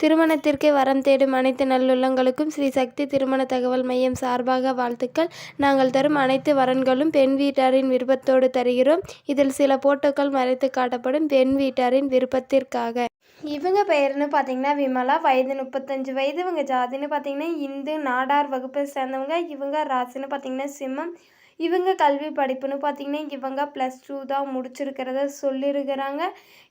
திருமணத்திற்கு வரம் தேடும் அனைத்து நல்லுள்ளங்களுக்கும் ஸ்ரீ சக்தி திருமண தகவல் மையம் சார்பாக வாழ்த்துக்கள். நாங்கள் தரும் அனைத்து வரன்களும் பெண் வீட்டாரின் விருப்பத்தோடு தருகிறோம். இதில் சில போட்டோக்கள் மறைத்து காட்டப்படும் பெண் வீட்டாரின் விருப்பத்திற்காக. இவங்க பெயர்னு பார்த்தீங்கன்னா விமலா வயது முப்பத்தஞ்சு வயது இவங்க ஜாதின்னு பார்த்தீங்கன்னா இந்து நாடார் வகுப்பை சேர்ந்தவங்க இவங்க ராசின்னு பார்த்தீங்கன்னா சிம்மம். இவங்க கல்வி படிப்புன்னு பார்த்தீங்கன்னா இவங்க ப்ளஸ் டூ தான் முடிச்சிருக்கிறத சொல்லியிருக்கிறாங்க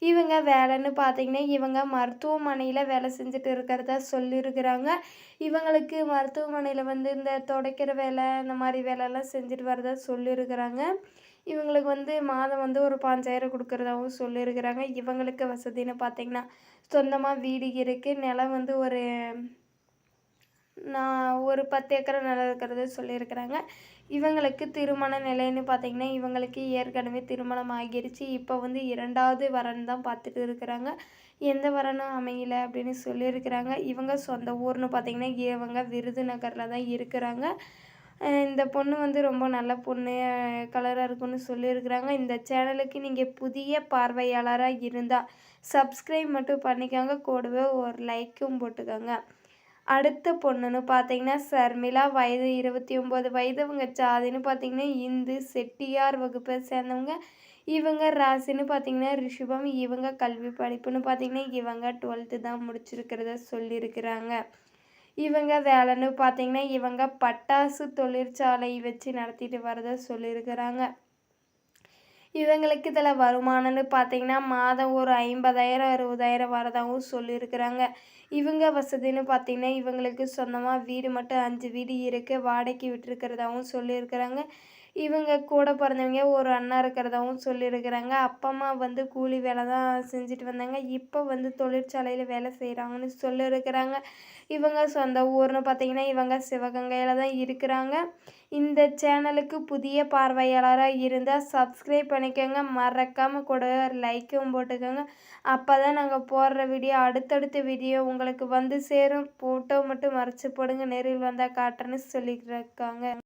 இவங்க வேலைன்னு பார்த்தீங்கன்னா இவங்க மருத்துவமனையில் வேலை செஞ்சுட்டு இருக்கிறதா சொல்லியிருக்கிறாங்க இவங்களுக்கு மருத்துவமனையில் வந்து இந்த துடைக்கிற வேலை இந்த மாதிரி வேலைலாம் செஞ்சுட்டு வரதா சொல்லியிருக்கிறாங்க இவங்களுக்கு வந்து மாதம் வந்து ஒரு பாஞ்சாயிரம் கொடுக்குறதாகவும் சொல்லியிருக்கிறாங்க இவங்களுக்கு வசதின்னு பார்த்தீங்கன்னா சொந்தமாக வீடு இருக்குது நிலம் வந்து ஒரு நான் ஒரு பத்து ஏக்கர் நிலம் இருக்கிறது சொல்லியிருக்கிறாங்க. இவங்களுக்கு திருமண நிலைன்னு பார்த்தீங்கன்னா இவங்களுக்கு ஏற்கனவே திருமணம் ஆகிருச்சு. இப்போ வந்து இரண்டாவது வரன் தான் பார்த்துட்டு இருக்கிறாங்க. எந்த வரனும் அமையல அப்படின்னு சொல்லியிருக்கிறாங்க. இவங்க சொந்த ஊர்னு பார்த்தீங்கன்னா இவங்க விருதுநகரில் தான் இருக்கிறாங்க. இந்த பொண்ணு வந்து ரொம்ப நல்ல பொண்ணு கலராக இருக்குன்னு சொல்லியிருக்கிறாங்க. இந்த சேனலுக்கு நீங்கள் புதிய பார்வையாளராக இருந்தால் சப்ஸ்கிரைப் மட்டும் பண்ணிக்கோங்க. கூடவே ஒரு லைக்கும் போட்டுக்கோங்க. அடுத்த பொண்ணுன்னு பார்த்தீங்கன்னா சர்மிளா வயது இருபத்தி ஒம்பது வயது இவங்க ஜாதின்னு பார்த்தீங்கன்னா இந்து செட்டியார் வகுப்பை சேர்ந்தவங்க. இவங்க ராசின்னு பார்த்தீங்கன்னா ரிஷபம் இவங்க கல்வி படிப்புன்னு பார்த்தீங்கன்னா இவங்க டுவெல்த்து தான் முடிச்சிருக்கிறத சொல்லியிருக்கிறாங்க. இவங்க வேலைன்னு பார்த்தீங்கன்னா இவங்க பட்டாசு தொழிற்சாலை வச்சு நடத்திட்டு வரதை சொல்லியிருக்கிறாங்க. இவங்களுக்கு இதில் வருமானம்னு பார்த்தீங்கன்னா மாதம் ஒரு ஐம்பதாயிரம் அறுபதாயிரம் வரதாகவும் சொல்லியிருக்கிறாங்க. இவங்க வசதின்னு பார்த்தீங்கன்னா இவங்களுக்கு சொந்தமாக வீடு மட்டும் அஞ்சு வீடு இருக்குது வாடகைக்கு விட்டுருக்கிறதாகவும் சொல்லியிருக்கிறாங்க. இவங்க கூட பிறந்தவங்க ஒரு அண்ணா இருக்கிறதாவும் சொல்லியிருக்கிறாங்க. அப்பா அம்மா வந்து கூலி வேலை தான் செஞ்சுட்டு வந்தாங்க. இப்போ வந்து தொழிற்சாலையில் வேலை செய்கிறாங்கன்னு சொல்லியிருக்கிறாங்க. இவங்க சொந்த ஊர்னு பார்த்தீங்கன்னா இவங்க சிவகங்கையில் தான் இருக்கிறாங்க. இந்த சேனலுக்கு புதிய பார்வையாளராக இருந்தால் சப்ஸ்கிரைப் பண்ணிக்கோங்க. மறக்காமல் கூட லைக்கும் போட்டுக்கோங்க. அப்போ தான் நாங்கள் போடுற வீடியோ அடுத்தடுத்த வீடியோ உங்களுக்கு வந்து சேரும். ஃபோட்டோ மட்டும் மறைச்சி போடுங்க. நேரில் வந்தால் காட்டுறேன்னு சொல்லியிருக்காங்க